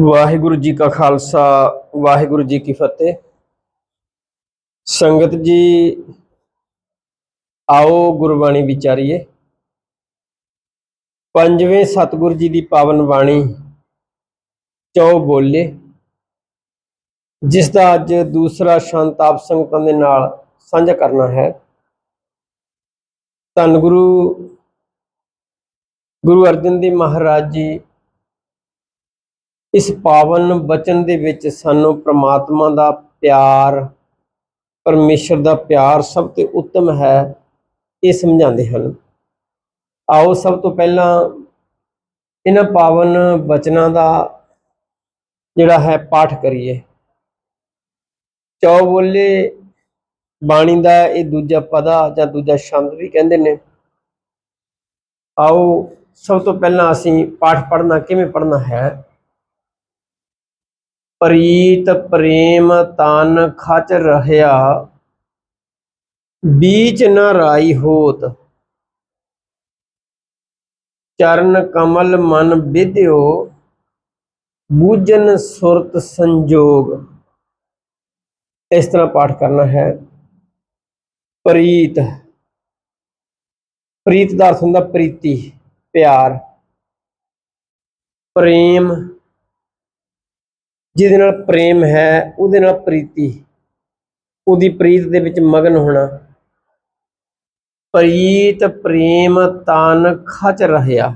ਵਾਹਿਗੁਰੂ ਜੀ ਕਾ ਖਾਲਸਾ, ਵਾਹਿਗੁਰੂ ਜੀ ਕੀ ਫਤਿਹ। ਸੰਗਤ ਜੀ, ਆਓ ਗੁਰਬਾਣੀ ਵਿਚਾਰੀਏ। ਪੰਜਵੇਂ ਸਤਿਗੁਰ ਜੀ ਦੀ ਪਾਵਨ ਬਾਣੀ, ਚੌ ਬੋਲੇ ਜਿਸ ਦਾ ਅੱਜ ਦੂਸਰਾ ਸ਼ਾਂਤ ਆਪ ਸੰਗਤਾਂ ਦੇ ਨਾਲ ਸਾਂਝਾ ਕਰਨਾ ਹੈ। ਧੰਨ ਗੁਰੂ ਗੁਰੂ ਅਰਜਨ ਦੇਵ ਮਹਾਰਾਜ ਜੀ ਇਸ ਪਾਵਨ ਬਚਨ ਦੇ ਵਿੱਚ ਸਾਨੂੰ ਪ੍ਰਮਾਤਮਾ ਦਾ ਪਿਆਰ, ਪਰਮੇਸ਼ਰ ਦਾ ਪਿਆਰ ਸਭ ਤੋਂ ਉੱਤਮ ਹੈ, ਇਹ ਸਮਝਾਉਂਦੇ ਹਨ। ਆਓ ਸਭ ਤੋਂ ਪਹਿਲਾਂ ਇਹਨਾਂ ਪਾਵਨ ਬਚਨਾਂ ਦਾ ਜਿਹੜਾ ਹੈ ਪਾਠ ਕਰੀਏ। ਚੌ ਬੋਲੇ ਬਾਣੀ ਦਾ ਇਹ ਦੂਜਾ ਪਦਾ ਜਾਂ ਦੂਜਾ ਸ਼ਬਦ ਵੀ ਕਹਿੰਦੇ ਨੇ। ਆਓ ਸਭ ਤੋਂ ਪਹਿਲਾਂ ਅਸੀਂ ਪਾਠ ਪੜ੍ਹਨਾ ਕਿਵੇਂ ਪੜ੍ਹਨਾ ਹੈ? ਪ੍ਰੀਤ ਪ੍ਰੇਮ ਤਨ ਖਚ ਰਹਿਆ, ਬੀਚ ਨ ਰਾਈ ਹੋਤ। ਚਰਨ ਕਮਲ ਮਨ ਵਿਦਿਓ ਬੂਝਨ ਸੁਰਤ ਸੰਜੋਗ। ਇਸ ਤਰ੍ਹਾਂ ਪਾਠ ਕਰਨਾ ਹੈ। ਪ੍ਰੀਤ। ਪ੍ਰੀਤ ਦਾ ਅਰਥ ਹੁੰਦਾ ਪ੍ਰੀਤੀ, ਪਿਆਰ। ਪ੍ਰੇਮ ਜਿਹਦੇ ਨਾਲ ਪ੍ਰੇਮ ਹੈ, ਉਹਦੇ ਨਾਲ ਪ੍ਰੀਤੀ। ਉਹਦੀ ਪ੍ਰੀਤ ਦੇ ਵਿੱਚ ਮਗਨ ਹੋਣਾ। ਪ੍ਰੀਤ, ਪ੍ਰੇਮ ਤਨ ਖਚ ਰਹਿਆ।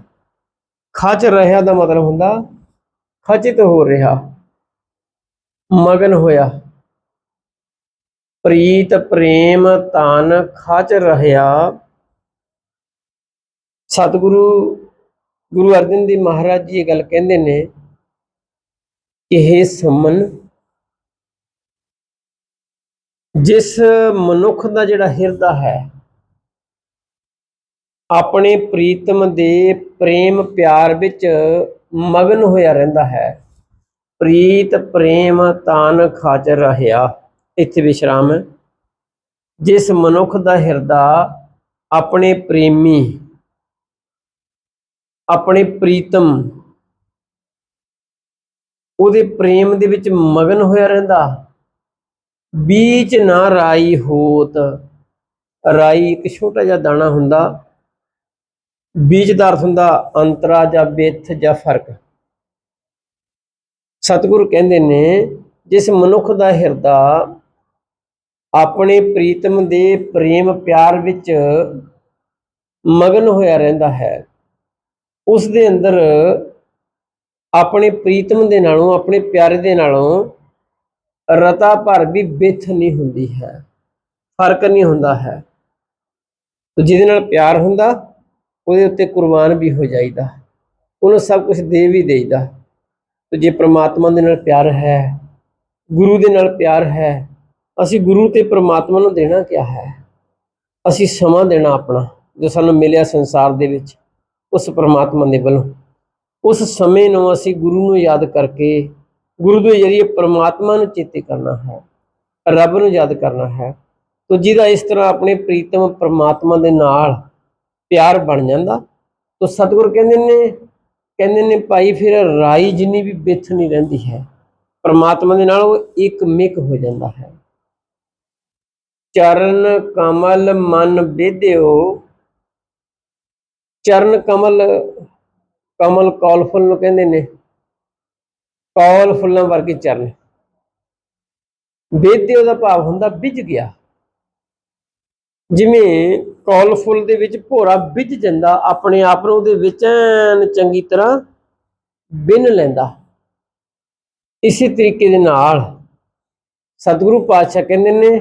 ਖਚ ਰਹਿਆ ਦਾ ਮਤਲਬ ਹੁੰਦਾ ਖਚਿਤ ਹੋ ਰਿਹਾ। ਮਗਨ ਹੋਇਆ। ਪ੍ਰੀਤ, ਪ੍ਰੇਮ ਤਨ ਖਚ ਰਹਿਆ। ਸਤਿਗੁਰੂ, ਗੁਰੂ ਅਰਜਨ ਦੇਵ ਮਹਾਰਾਜ ਜੀ ਇਹ ਗੱਲ ਕਹਿੰਦੇ ਨੇ ਇਹ ਸਮਨ ਜਿਸ ਮਨੁੱਖ ਦਾ ਜਿਹੜਾ ਹਿਰਦਾ ਹੈ, ਆਪਣੇ ਪ੍ਰੀਤਮ ਦੇ ਪ੍ਰੇਮ ਪਿਆਰ ਵਿੱਚ ਮਗਨ ਹੋਇਆ ਰਹਿੰਦਾ ਹੈ ਪ੍ਰੀਤ ਪ੍ਰੇਮ ਤਾਨ ਖਾਚਰ ਰਹਿਆ, ਇੱਥੇ ਵਿਸ਼ਰਾਮ ਹੈ। ਜਿਸ ਮਨੁੱਖ ਦਾ ਹਿਰਦਾ ਆਪਣੇ ਪ੍ਰੇਮੀ, ਆਪਣੇ ਪ੍ਰੀਤਮ ਉਹਦੇ ਪ੍ਰੇਮ ਦੇ ਵਿੱਚ ਮਗਨ ਹੋਇਆ ਰਹਿੰਦਾ। ਬੀਚ ਨਾ ਰਾਈ ਹੋਤ। ਰਾਈ ਇੱਕ ਛੋਟਾ ਜਿਹਾ ਦਾਣਾ ਹੁੰਦਾ। ਬੀਜ ਦਾ ਅਰਥ ਹੁੰਦਾ ਅੰਤਰਾ ਜਾਂ ਬਿੱਥ ਜਾਂ ਫ਼ਰਕ। ਸਤਿਗੁਰੂ ਕਹਿੰਦੇ ਨੇ, ਜਿਸ ਮਨੁੱਖ ਦਾ ਹਿਰਦਾ ਆਪਣੇ ਪ੍ਰੀਤਮ ਦੇ ਪ੍ਰੇਮ ਪਿਆਰ ਵਿੱਚ ਮਗਨ ਹੋਇਆ ਰਹਿੰਦਾ ਹੈ, ਉਸ ਦੇ ਅੰਦਰ ਆਪਣੇ ਪ੍ਰੀਤਮ ਦੇ ਨਾਲੋਂ, ਆਪਣੇ ਪਿਆਰੇ ਦੇ ਨਾਲੋਂ ਰਤਾ ਭਰ ਵੀ ਬਿਥ ਨਹੀਂ ਹੁੰਦੀ ਹੈ, ਫ਼ਰਕ ਨਹੀਂ ਹੁੰਦਾ ਹੈ। ਜਿਹਦੇ ਨਾਲ ਪਿਆਰ ਹੁੰਦਾ, ਉਹਦੇ ਉੱਤੇ ਕੁਰਬਾਨ ਵੀ ਹੋ ਜਾਈਦਾ ਉਹਨੂੰ ਸਭ ਕੁਝ ਦੇ ਵੀ ਦੇਈਦਾ ਤੇ ਜੇ ਪ੍ਰਮਾਤਮਾ ਦੇ ਨਾਲ ਪਿਆਰ ਹੈ, ਗੁਰੂ ਦੇ ਨਾਲ ਪਿਆਰ ਹੈ, ਅਸੀਂ ਗੁਰੂ ਤੇ ਪ੍ਰਮਾਤਮਾ ਨੂੰ ਦੇਣਾ ਕਿਆ ਹੈ? ਅਸੀਂ ਸਮਾਂ ਦੇਣਾ ਆਪਣਾ, ਜੋ ਸਾਨੂੰ ਮਿਲਿਆ ਸੰਸਾਰ ਦੇ ਵਿੱਚ, ਉਸ ਪ੍ਰਮਾਤਮਾ ਦੇ ਵੱਲੋਂ। ਉਸ ਸਮੇਂ ਨੂੰ ਅਸੀਂ ਗੁਰੂ ਨੂੰ ਯਾਦ ਕਰਕੇ ਗੁਰੂ ਦੇ ਜਰੀਏ ਪਰਮਾਤਮਾ ਨੂੰ ਚੇਤੇ ਕਰਨਾ ਹੈ, ਰੱਬ ਨੂੰ ਯਾਦ ਕਰਨਾ ਹੈ, ਤੋ ਜਿਹਦਾ ਇਸ ਤਰ੍ਹਾਂ ਆਪਣੇ ਪ੍ਰੀਤਮ ਪਰਮਾਤਮਾ ਦੇ ਨਾਲ ਪਿਆਰ ਬਣ ਜਾਂਦਾ, ਤੋ ਸਤਿਗੁਰ ਕਹਿੰਦੇ ਨੇ ਕਹਿੰਦੇ ਨੇ ਭਾਈ ਫਿਰ ਰਾਈ ਜਿੰਨੀ ਵੀ ਬਿੱਥ ਨਹੀਂ ਰਹਿੰਦੀ ਹੈ, ਪਰਮਾਤਮਾ ਦੇ ਨਾਲ ਉਹ ਇੱਕ ਮਿਕ ਹੋ ਜਾਂਦਾ ਹੈ। ਚਰਨ ਕਮਲ ਮਨ ਵਿਦਿਓ, ਚਰਨ ਕਮਲ ਕਮਲ ਕੌਲ ਫੁੱਲ ਨੂੰ ਕਹਿੰਦੇ ਨੇ। ਕੌਲ ਫੁੱਲਾਂ ਵਰਗੇ ਚਰਨ। ਵਿਦਿਓ ਉਹਦਾ ਭਾਵ ਹੁੰਦਾ ਵਿਜ ਗਿਆ। ਜਿਵੇਂ ਕੌਲ ਫੁੱਲ ਦੇ ਵਿੱਚ ਭੋਰਾ ਵਿਜ ਜਾਂਦਾ, ਆਪਣੇ ਆਪ ਨੂੰ ਉਹਦੇ ਵਿੱਚ ਚੰਗੀ ਤਰ੍ਹਾਂ ਬਿਨ ਲੈਂਦਾ। ਇਸੇ ਤਰੀਕੇ ਦੇ ਨਾਲ ਸਤਿਗੁਰੂ ਪਾਤਸ਼ਾਹ ਕਹਿੰਦੇ ਨੇ,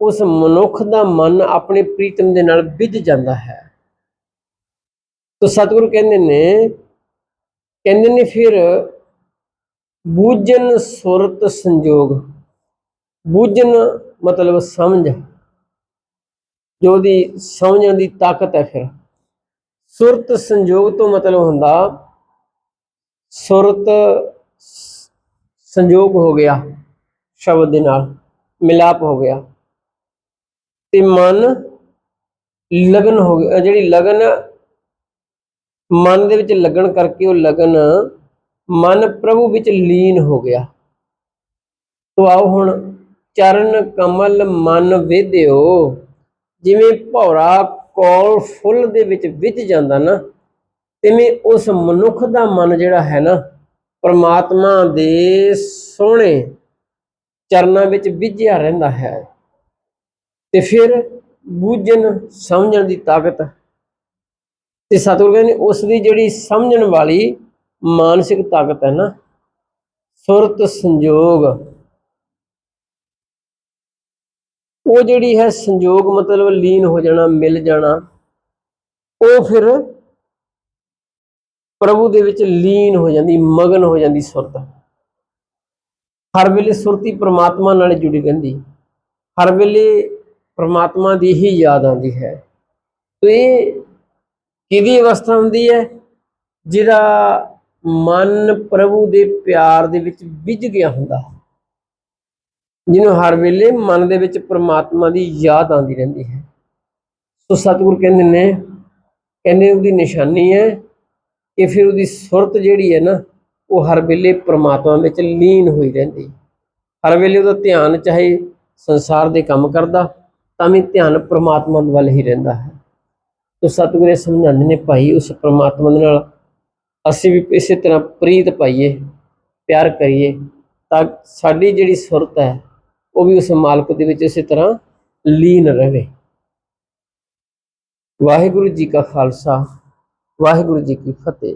ਉਸ ਮਨੁੱਖ ਦਾ ਮਨ ਆਪਣੇ ਪ੍ਰੀਤਮ ਦੇ ਨਾਲ ਵਿਜ ਜਾਂਦਾ ਹੈ। ਤੋ ਸਤਿਗੁਰੂ ਕਹਿੰਦੇ ਨੇ ਕਹਿੰਦੇ ਨੇ ਫਿਰ ਬੂਝਨ ਸੁਰਤ ਸੰਜੋਗ। ਬੂਝਨ ਮਤਲਬ ਸਮਝ। ਜੋ ਦੀ ਸਮਝਣ ਦੀ ਤਾਕਤ ਹੈ ਫਿਰ। ਸੁਰਤ ਸੰਜੋਗ ਤੋਂ ਮਤਲਬ ਹੁੰਦਾ, ਸੁਰਤ ਸ- ਸੰਜੋਗ ਹੋ ਗਿਆ ਸ਼ਬਦ ਦੇ ਨਾਲ, ਮਿਲਾਪ ਹੋ ਗਿਆ। ਤੇ ਮਨ ਲਗਨ ਹੋ ਗਿਆ, ਜਿਹੜੀ ਲਗਨ ਮਨ ਦੇ ਵਿੱਚ ਲੱਗਣ ਕਰਕੇ ਉਹ ਲਗਨ ਮਨ ਪ੍ਰਭੂ ਵਿੱਚ ਲੀਨ ਹੋ ਗਿਆ। ਤੋ ਆਓ ਹੁਣ ਚਰਨ ਕਮਲ ਮਨ ਵੇਦਿਓ। ਜਿਵੇਂ ਭੌਰਾ ਕੋਲ ਫੁੱਲ ਦੇ ਵਿੱਚ ਵਿਝ ਜਾਂਦਾ ਨਾ, ਤਿਵੇਂ ਉਸ ਮਨੁੱਖ ਦਾ ਮਨ ਜਿਹੜਾ ਹੈ ਨਾ, ਪਰਮਾਤਮਾ ਦੇ ਸੋਹਣੇ ਚਰਨਾਂ ਵਿੱਚ ਵਿਝਿਆ ਰਹਿੰਦਾ ਹੈ। ਤੇ ਫਿਰ ਬੂਝਣ ਸਮਝਣ ਦੀ ਤਾਕਤ ਤੇ ਸਤਿਗੁਰੂ ਕਹਿੰਦੇ ਉਸ ਦੀ ਜਿਹੜੀ ਸਮਝਣ ਵਾਲੀ ਮਾਨਸਿਕ ਤਾਕਤ ਹੈ ਨਾ, ਸੁਰਤ ਸੰਜੋਗ। ਉਹ ਜਿਹੜੀ ਹੈ ਸੰਜੋਗ ਮਤਲਬ ਲੀਨ ਹੋ ਜਾਣਾ, ਮਿਲ ਜਾਣਾ, ਉਹ ਫਿਰ ਪ੍ਰਭੂ ਦੇ ਵਿੱਚ ਲੀਨ ਹੋ ਜਾਂਦੀ, ਮਗਨ ਹੋ ਜਾਂਦੀ ਸੁਰਤ। ਹਰ ਵੇਲੇ ਸੁਰਤੀ ਪ੍ਰਮਾਤਮਾ ਨਾਲ ਜੁੜੀ ਰਹਿੰਦੀ। ਹਰ ਵੇਲੇ ਪ੍ਰਮਾਤਮਾ ਦੀ ਹੀ ਯਾਦ ਆਉਂਦੀ ਹੈ। ਤੇ ਇਹ ਕਿਹਦੀ ਅਵਸਥਾ ਹੁੰਦੀ ਹੈ? ਜਿਹਦਾ ਮਨ ਪ੍ਰਭੂ ਦੇ ਪਿਆਰ ਦੇ ਵਿੱਚ ਵਿਝ ਗਿਆ ਹੁੰਦਾ। ਜਿਹਨੂੰ ਹਰ ਵੇਲੇ ਮਨ ਦੇ ਵਿੱਚ ਪ੍ਰਮਾਤਮਾ ਦੀ ਯਾਦ ਆਉਂਦੀ ਰਹਿੰਦੀ ਹੈ। ਸੋ ਸਤਿਗੁਰ ਕਹਿੰਦੇ ਨੇ, ਕਹਿੰਦੇ ਉਹਦੀ ਨਿਸ਼ਾਨੀ ਹੈ ਕਿ ਫਿਰ ਉਹਦੀ ਸੁਰਤ ਜਿਹੜੀ ਹੈ ਨਾ, ਉਹ ਹਰ ਵੇਲੇ ਪ੍ਰਮਾਤਮਾ ਵਿੱਚ ਲੀਨ ਹੋਈ ਰਹਿੰਦੀ। ਹਰ ਵੇਲੇ ਉਹਦਾ ਧਿਆਨ ਚਾਹੇ ਸੰਸਾਰ ਦੇ ਕੰਮ ਕਰਦਾ, ਤਾਂ ਵੀ ਧਿਆਨ ਪ੍ਰਮਾਤਮਾ ਵੱਲ ਹੀ ਰਹਿੰਦਾ ਹੈ। ਤੋ ਸਤਿਗੁਰ ਇਹ ਸਮਝਾਉਂਦੇ ਨੇ ਭਾਈ, ਉਸ ਪ੍ਰਮਾਤਮਾ ਦੇ ਨਾਲ ਅਸੀਂ ਵੀ ਇਸੇ ਤਰ੍ਹਾਂ ਪ੍ਰੀਤ ਪਾਈਏ, ਪਿਆਰ ਕਰੀਏ, ਤਾਂ ਸਾਡੀ ਜਿਹੜੀ ਸੁਰਤ ਹੈ, ਉਹ ਵੀ ਉਸ ਮਾਲਕ ਦੇ ਵਿੱਚ ਇਸੇ ਤਰ੍ਹਾਂ ਲੀਨ ਰਹੇ। ਵਾਹਿਗੁਰੂ ਜੀ ਕਾ ਖਾਲਸਾ, ਵਾਹਿਗੁਰੂ ਜੀ ਕੀ ਫਤਿਹ।